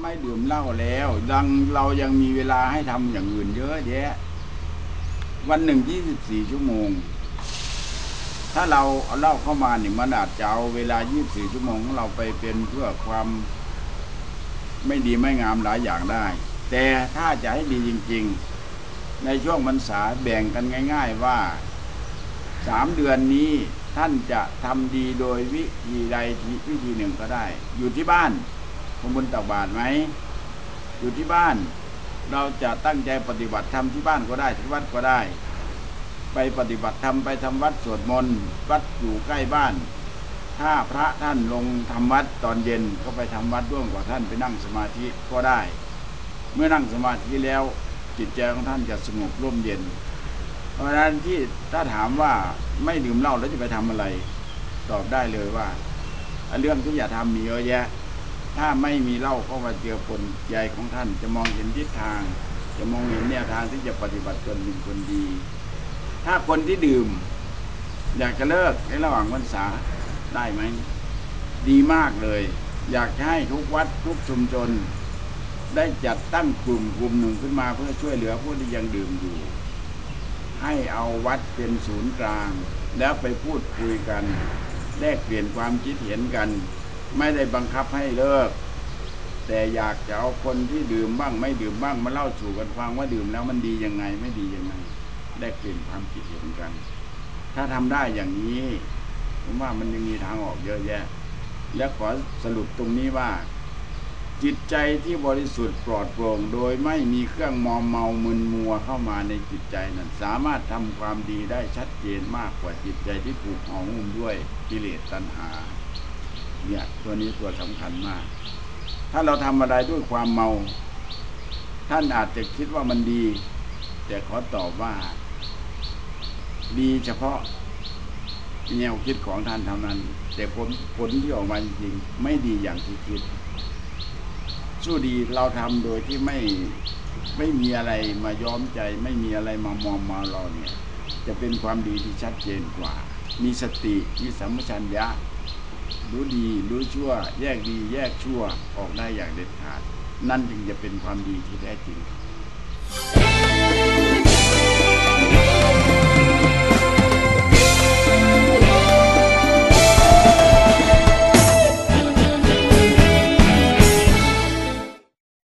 ไม่ดื่มเหล้าแล้วดังเรายังมีเวลาให้ทำอย่างอื่นเยอะแยะ วันหนึ่งยี่สิบสี่ชั่วโมง ถ้าเราเอาเหล้าเข้ามาเนี่ยมันอาจจะเอาเวลา24ชั่วโมงของเราไปเป็นเพื่อความไม่ดีไม่งามหลายอย่างได้ แต่ถ้าจะให้ดีจริง ๆ ในช่วงพรรษาแบ่งกันง่าย ๆว่าสามเดือนนี้ท่านจะทำดีโดยวิธีใดวิธีหนึ่งก็ได้ อยู่ที่บ้าน ทำบุญตักบาตรไหม อยู่ที่บ้าน เราจะตั้งใจปฏิบัติธรรมที่บ้านก็ได้ที่วัดก็ได้ ไปปฏิบัติธรรมไปทำวัดสวดมนต์วัดอยู่ใกล้บ้าน ถ้าพระท่านลงทำวัดตอนเย็นก็ไปทำวัดร่วมกับท่านไปนั่งสมาธิก็ได้ เมื่อนั่งสมาธิแล้วจิตใจของท่านจะสงบร่มเย็น เพราะฉะนั้นที่ถ้าถามว่าไม่ดื่มเหล้าแล้วจะไปทำอะไร ตอบได้เลยว่า เรื่องที่อย่าทำมีเยอะแยะ ถ้าไม่มีเหล้าก็มาเจอผลใหญ่ของท่าน จะมองเห็นทิศทาง จะมองเห็นแนวทางที่จะปฏิบัติตนเป็นคนดี ถ้าคนที่ดื่ม อยากจะเลิกในระหว่างพรรษาได้ไหมดีมากเลย อยากจะให้ทุกวัดทุกชุมชน ได้จัดตั้งกลุ่มกลุ่มหนึ่งขึ้นมาเพื่อช่วยเหลือผู้ที่ยังดื่มอยู่ ให้เอาวัดเป็นศูนย์กลาง แล้วไปพูดคุยกัน แลกเปลี่ยนความคิดเห็นกัน ไม่ได้บังคับให้เลิก แต่อยากจะเอาคนที่ดื่มบ้าง ไม่ดื่มบ้างมาเล่าสู่กันฟังว่าดื่มแล้วมันดียังไงไม่ดียังไงแลกเปลี่ยนความคิดเห็นกัน ถ้าทำได้อย่างนี้ผมว่ามันยังมีทางออกเยอะแยะ และขอสรุปตรงนี้ว่า จิตใจที่บริสุทธิ์ปลอดโปร่ง โดยไม่มีเครื่องมอมเมามึนมัวเข้ามาในจิตใจนั้นสามารถทำความดีได้ชัดเจนมากกว่าจิตใจที่ถูกห่อหุ้มด้วยกิเลสตัณหา เนี่ย ตัวนี้ตัวสำคัญมาก ถ้าเราทำอะไรด้วยความเมา ท่านอาจจะคิดว่ามันดี แต่ขอตอบว่า ดีเฉพาะแนวคิดของท่านเท่านั้น แต่ผลผลที่ออกมาจริงๆไม่ดีอย่างที่คิด สู้ดีเราทำโดยที่ไม่ไม่มีอะไรมาย้อมใจ ไม่มีอะไรมามอมมาเราเนี่ย จะเป็นความดีที่ชัดเจนกว่า มีสติมีสัมปชัญญะ รู้ดีรู้ชั่ว แยกดีแยกชั่วออกได้อย่างเด็ดขาด นั่นจึงจะเป็นความดีที่แท้จริง